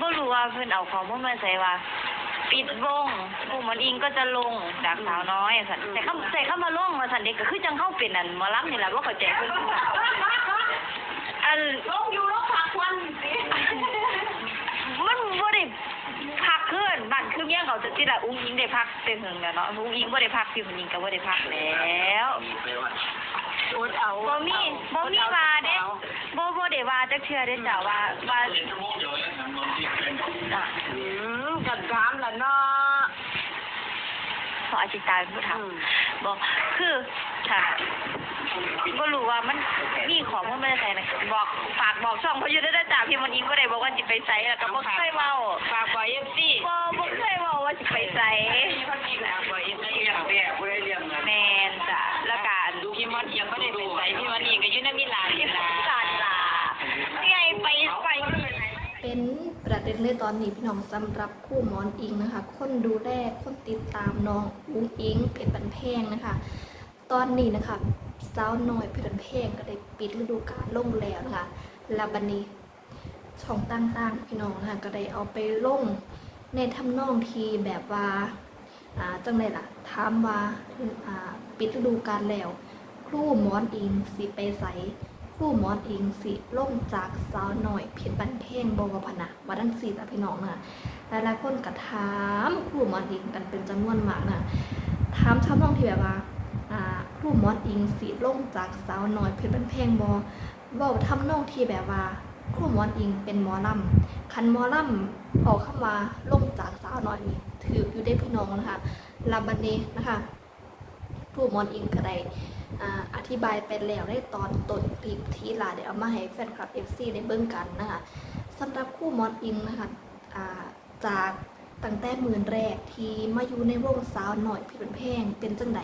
บ่รู้ว่าเพิ่นเอาข้อมูลมาใส่ว่าปิดวงผู้หมอนอิงก็จะลงจากสาวน้อยสันแต่คำแต่คำว่าลงมาสันเด็กก็คือจังเข้าเป็นอันหมอลำนี่แหละว่าเข้าใจเพิ่นอันลงอยู่ลงพักวันสิมันบ่ได้พักขึ้นบ้านคือเมียเขาจะที่ละอุ้งอิงได้พักเต็มหึงแล้วเนาะอุ้งอิงบ่ได้พักพี่ผู้หญิงก็บ่ได้พักแล้ว อดเอาบ่มีบ่มีว่าเด้บ่บ่ได้ว่าจักเทื่อเด้จ้ะว่าว่าอะอืมกันถามละเนาะพออาจิตาเป็นผู้ถามอืมบอกคือค่ะบ่รู้ว่ามันมีของมันไม่ได้ใส่นะบอกฝากบอกช่องเพราะอยู่ได้จ้าพี่มันอิงบ่ได้บอกว่าสิไปไสแล้วก็บ่เคยเว้าฝากไว้เอฟซีบ่บ่เคยเว้าว่าสิไปไสฝากไว้เอฟซีแพี่มอนยังไม่ได้ไปใส่พี่มอนอีกก็อยู่ในมิลานที่นี่สล่ะานจ้ะไงไปไปเป็นประเด็นในตอนนี้พี่น้องสำหรับคู่หมอนอิงนะคะ คนดูแลคนติดตามน้องอุ้งอิงเพชรบันแพงนะคะ ตอนนี้นะคะสาวน้อยเพชรบันแพงก็ได้ปิดฤดูกาลลงแล้วนะคะแลาบันนี้ช่องต่างๆพี่น้องนะคะก็ได้เอาไปลงในทำนองทีแบบว่าอ่าจังไรล่ะถามว่าอ่าปิดฤดูกาลแล้วค รูหมอนอิงสิไปใสครู่มอนอิงสิล่งจากสาวหน่อยเพชรบันเพ่งบวพนะวัดดันสีแต่พี่น้องนะหลายๆคนก็ถามครู่มอนอิงกันเป็นจำนวนมากนะถามชาวน้องที่แบบว่าครู่มอนอิงสิล่งจากสาวหน่อยเพชรบันเพ่งบอเว้าทำนองที่แบบว่าครู่มอนอิงเป็นมอลำคันมอลำออกคำว่าล่งจากสาวหน่อยนี่ถืออยู่ได้พี่น้องนะคะลาบันเนนะคะ ครู่มอนอิงก็ได้อธิบายไปแล้วในตอนต้นคลิปที่ลาเดี๋ยวเอามาให้แฟนคลับ FC ได้เบิ่งกันนะคะสำหรับคู่มอดอิงนะคะจากตั้งแต่หมื่นแรกที่มาอยู่ในวงสาวหน่อยพี่เป็นเพงเป็นจังได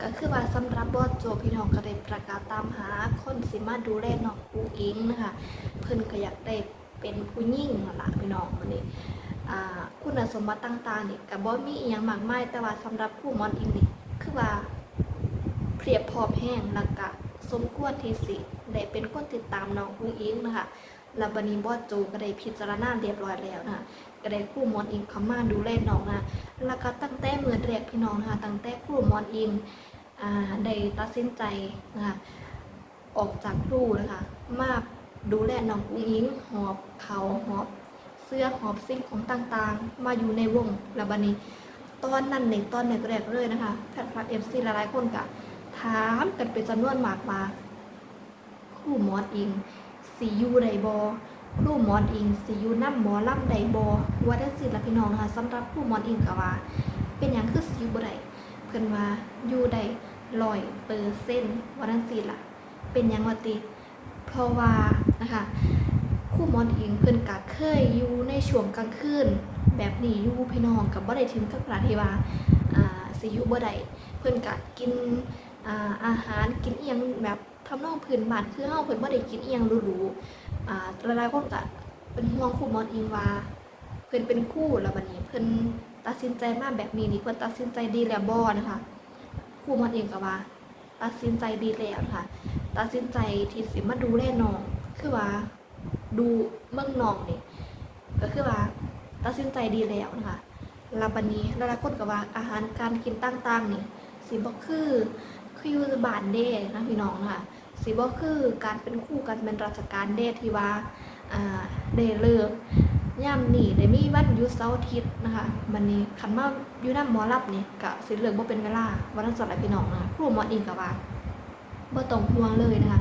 ก็คือว่าสำหรับบอสโจพี่น้องก็ได้ประกาศตามหาคนสิมาดูแลน้องอูอิงนะคะเพิ่นก็อยากได้เป็นผู้หญิงนั่นล่ะพี่น้องวันนี่คุณสมบัติต่างๆนี่ก็บ่มีอีหยังมากมายแต่ว่าสำหรับคู่มอดอิงนี่ ว่าเพียบพร้อมแห้งแล้วก็สมควรที่สิได้เป็นคนติดตามน้องอุ้งอิงนะคะแล้วบันนี้บอสโจก็ได้พิจารณาเรียบร้อยแล้วนะคะก็ได้คู่มอนอิงเข้ามาดูแลน้องนะแล้วก็ตั้งแต่เมื่อแรกพี่น้องนะคะตั้งแต่คู่มอนอิงอ่าได้ตัดสินใจนะคะออกจากครูนะคะมาดูแลน้องอุ้งอิงหอบเขาหอบเสื้อหอบสิ่งของต่างๆ มาอยู่ในวงแล้วบันนี้ ตอนนั้นในตอนแรกๆเลยนะคะแฟนคลับเอฟซีหลายๆคนกะถามกันเป็นจำนวนมากมาครูหมอนอิงสียูไดบอครูหมอนอิงสียูน้ำหมอล่ำไดบอว่าได้สิละพี่น้องนะคะสำหรับครูหมอนอิงกะว่า เป็นอย่างคือสียูบ่ไดเพิ่นว่ายูได้ลอยเปอร์เซ็นต์ว่าได้สิละเป็นอย่างว่าติเพราะว่านะคะ ครูหมอนอิงเพิ่นกะเคยอยู่ในช่วงกลางคืนแบบนี้อยู่พี่น้องกับบ่ได้ถึงกับขนาดที่ว่าอ่าสิอยู่บ่ได้เพิ่นกะกินอ่าอาหารกินเอียงแบบทำนองพื้นบ้านคือเฮาเพิ่นบ่ได้กินเอียงหรูๆอ่าหลายๆคนก็เป็นห่วงครูหมอนอิงว่าเพิ่นเป็นคู่แล้วบัดนี้เพิ่นตัดสินใจมาแบบนี้นี่เพิ่นตัดสินใจดีแล้วบ่นะคะครูหมอนอิงก็ว่าตัดสินใจดีแล้วนะคะตัดสินใจที่สิมาดูแลน้อง คือว่า ดูเมืองน้องนี่ก็คือว่าตัดสินใจดีแล้วนะคะล้วบัดนี้หลายๆคนก็ว่าอาหารการกินต่างๆนี่สิบ่คือคือยูบานเด้นะพี่น้องค่ะสิบ่คือการเป็นคู่กันเป็นราชการเด้ที่ว่าอ่าได้เลิกย่ำนี่ได้มีวันยุเสาร์อาทิตย์นะคะมันนี้คันมาอยู่นำหมอรับนี่ก็สิเลิกบ่เป็นเวลาวันนั้นสอนพี่น้องนะคะครูหมออิงก็ว่าบ่ต้องห่วงเลยนะคะ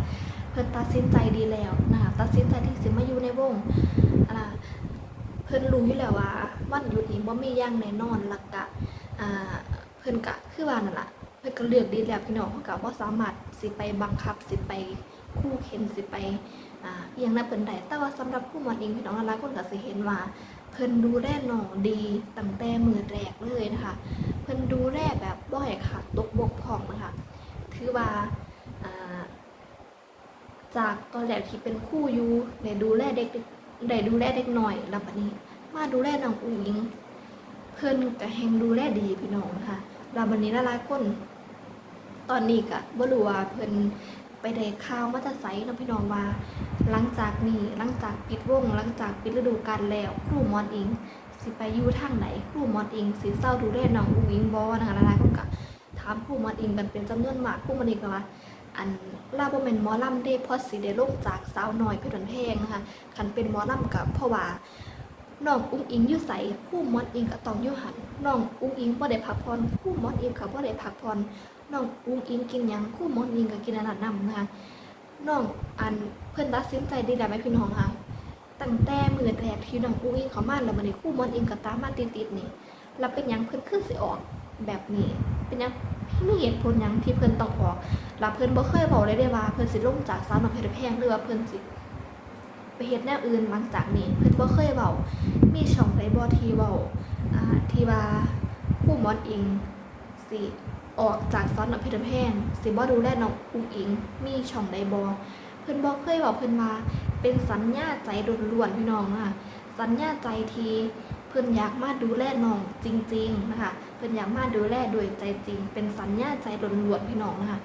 พิ่นตัดสินใจดีแล้วนะคะตัดสินใจที่สิมาอยู่ในวงอ่าเพิ่นรู้อยู่แล้วว่าวันหยุดนี้บ่มีอย่างแน่นอนแล้วก็อ่าเพิ่นก็คือว่านั่นล่ะเพิ่นก็เลือกดีแล้วพี่น้องเขาก็บ่สามารถสิไปบังคับสิไปคู่เข็นสิไปอ่าอหยังนั้นเพิ่นได้แต่ว่าสำหรับคู่หมอนเองพี่น้องหลายคนก็สิเห็นว่าเพิ่นดูแลน้องดีตั้งแต่มือแรกเลยนะคะ เพิ่นดูแลแบบบ่ให้ขาดตกบกพร่องนะคะถือว่า จากตอนแรกที่เป็นคู่อยู่ได้ดูแลเด็กได้ดูแลเด็กหน่อยแล้วบัดนี้ มาดูแลน้องอุ้งอิง เพิ่นก็แฮงดูแลดีพี่น้องนะคะเราวันนี้หลายๆคน ตอนนี้ก็บ่รู้ว่าเพิ่นไปได้ข่าวมาแตะไซน้องพี่น้องว่า หลังจากนี้หลังจากปิดวงหลังจากปิดฤดูกาลแล้วครูมอนอิงสิไปอยู่ทางไหนครูมอนอิงสิเศร้าดูแลน้องอุ้งอิงบ่นะคะหลายๆคนก็ถามครูมอนอิงกันเป็นจำนวนมากครูมอนอิงก็ว่า อันลาบ่แม่นหมอลำเด้เพราะสิได้ลงจากสาวน้อยเพชรบันแพงนะคะคันเป็นหมอลำก็เพราะว่าน้องอุ้งอิงอยู่ไสครูหมอนอิงก็ต้องอยู่หันน้องอุ้งอิงบ่ได้พักผ่อนครูหมอนอิงก็บ่ได้พักผ่อนน้องอุ้งอิงกินหยังครูหมอนอิงก็กินอันนั้นนำนะคะน้องอันเพิ่นตัดสินใจดีแล้วไหมพี่น้องคะตั้งแต่มือแรกที่น้องอุ้งอิงเขามาแล้วมันนี้คู่มอนอิงก็ตามมาติดๆนี่แล้วเป็นหยังเพิ่นขึ้นสิออกแบบนี้ เป็นหยัง มีเหตุผลหยังที่เพิ่นต้องออกแล้วเพิ่นบ่เคยบอกเลยได้ว่าเพิ่นสิลงจากสาวน้อยเพชรแพงหรือว่าเพิ่นสิไปเฮ็ดแนวอื่นหลังจากนี้เพิ่นบ่เคยเว้ามีช่องใดบ่ที่เว้าอ่าที่ว่าคู่มอนอิงสิออกจากสาวน้อยเพชรแพงสิบ่ดูแลน้องอุ้งอิง มีช่องใดบ่เพิ่นบ่เคยเว้าเพิ่นว่าเป็นสัญญาใจล้วนๆพี่น้องนะคะสัญญาใจที่ พิ่นอยากมาดูแลน้องจริง ๆ นะคะเพิ่นอยากมาดูแลโดยใจจริง เป็นสัญญาใจล้วนๆพี่น้องนะคะ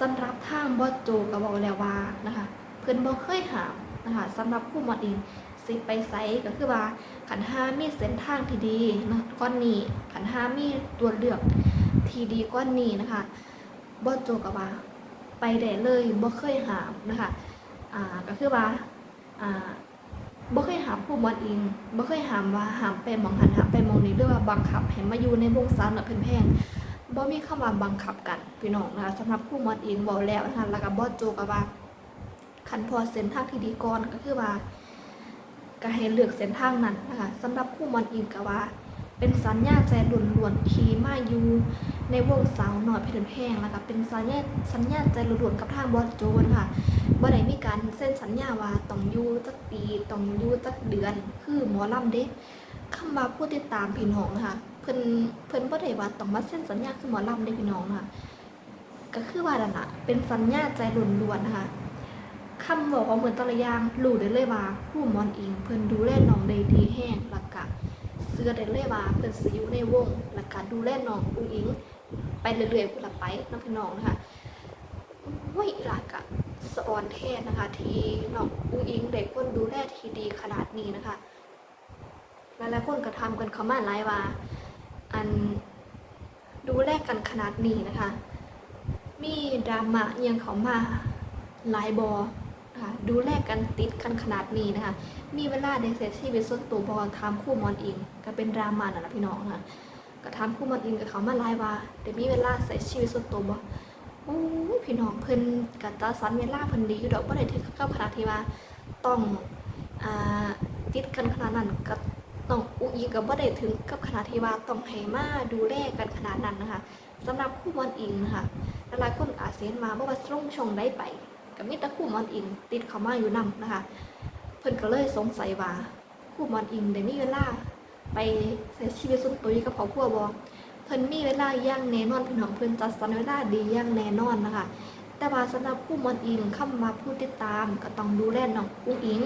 สำหรับทางบอสโจก็บบอกแล้วว่านะคะ เพิ่นบ่เคยหามนะคะสำหรับผู้หมอดอิงสิไปไสก็คือว่าขันห้ามีเส้นทางที่ดีนะก้อนนี้ขันห้ามีตัวเลือกที่ดีก้อนนี้นะคะบอสโจก็ว่าไปได้เลยบ่เคยหามนะคะอ่าก็คือว่าอ่า บ่เคยหามผู้บอลอิงบ่เคยหามว่าหามไปมองหันหามไปมองนี้หรือว่าบังคับให้มาอยู่ในวงสาวน่ะเพิ่นแพงบ่มีคำว่าบังคับกันพี่น้องนะคะสำหรับผู้บอลอิงบอกแล้วนะคะแล้วก็บอสโจก็ว่าคันพอเส้นทางที่ดีก่อนก็คือว่าก็ให้เลือกเส้นทางนั้นนะคะสำหรับผู้บอลอิงก็ว่า เป็นสัญญาใจล้วนๆที่มาอยู่ ในวงสาวหน้อยเพชรแพงแล้วก็เป็นสัญญาสัญญาใจหล้วนๆกับทางบอสโจนะคะบ่ได้มีการเซ็นสัญญาว่าต้องอยู่จักปีต้องอยู่จักเดือน คือหมอลำเด้คำว่าผู้ติดตามพี่น้องนะคะเพิ่นเพิ่นบ่ได้ว่าต้องมาเซ็นสัญญาคือหมอลำเด้พี่น้องนะคะก็คือว่านั่นนะเป็นสัญญาใจล้วนๆนะคะคำบอกของเหมือนตะละยางรู้ได้เลยว่าผู้มอนเองเพิ่นดูแลน้องได้ดีแห้งแล้วก็เชื่อได้เลยว่าเพิ่นสิอยู่ในวงแล้วก็ดูแลน้องอุ้งอิง ไปเรื่อยๆพุ่นละไปเนาะพี่น้องนะคะโอ้ยหลักอะสอนเทศนะคะ ที่น้องอุ้งอิงเด็กคนดูแลที่ดีขนาดนี้นะคะหลายๆคนก็ทำกันเขามาหลายว่า อันดูแลกันขนาดนี้นะคะ มีดราม่ายังเขามาหลายบอนะคะดูแลกันติดกันขนาดนี้นะคะ มีเวลาได้เสียชีวิตส่วนตัวบอลทำคู่มอนอิงก็เป็นดราม่าน่ะนะพี่น้องค่ะ ก็ทำคู่มอนอิงกับเขามาหลายว่าเดี๋ยวมีเวลาใส่ชีวิตส่วนตัวบอโอ้ยพี่น้องเพิ่นกับจัดสรรเวลาเพิ่นดีอยู่ดอกบ่ได้ถึงกับขนาดที่ว่าต้องอ่าติดกันขนาดนั้นกับต้องอุอีกับบ่ได้ถึงกับขนาดที่ว่าต้องให้มาดูแลกันขนาดนั้นนะคะสำหรับคู่มอนอิงนะคะหลายคนอาจสิเห็นมาบ่ว่าส่งช่องได้ไปก็มีแต่คู่มอนอิง ติดเข้ามาอยู่นํนะคะ เพิ่นก็เลยสงสัยว่าคู่มอนอิงได้มีเวลา ไปใช้ชีวิตส่วนตัวอยู่กับครอบครัวบ่เพิ่นมีเวลาย่างแน่นอนพี่น้องเพิ่นจัดสรรเวลาดีย่างแน่นอนนะคะ แต่ว่าสำหรับผู้มอนอิงคำว่าผู้ติดตามก็ต้องดูแลน้องอุ้งอิง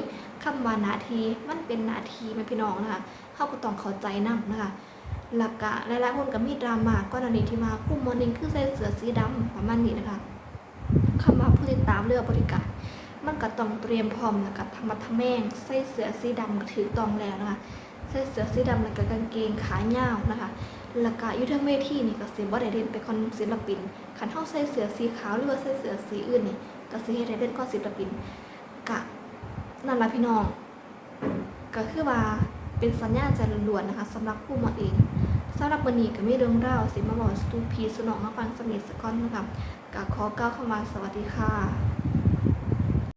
คำว่านาทีมันเป็นนาทีแม่พี่น้องนะคะเฮาก็ต้องเข้าใจนํนะคะหลักกะหลายๆคนก็มีดราม่าก็นนี้ที่มาผู้มอนอิงคือใส่เสื้อสีดำประมาณนี้นะคะคำว่าผู้ติดตามเรือบริการ มันก็ต้องเตรียมพร้อมแล้วก็ธรรมะทะแม่งใส่เสื้อสีดำก็ถือตองแล้วนะคะ ใส่เสื้อสีดำแล้วก็กางเกงขายาวนะคะ แล้วก็อยู่เทั้งเวทีนี่ก็สิบ่ได้เล่นเป็นคอนศิลปินคันเฮาใส่เสื้อสีขาวหรือว่าใส่เสื้อสีอื่นนี่ก็สิเฮ็ดให้เล่นก็ศิลปินกะนั่นล่ะพี่น้อง ก็คือว่าเป็นสัญญาใจล้วนๆนะคะสำหรับคู่หมอเองสำหรับวันนี้ก็มีเรื่องราวสิมาบอกสตูพีสนองมาฟังสมิธสกอนนะคะก็ขอกล่าวคำว่าสวัสดีค่ะ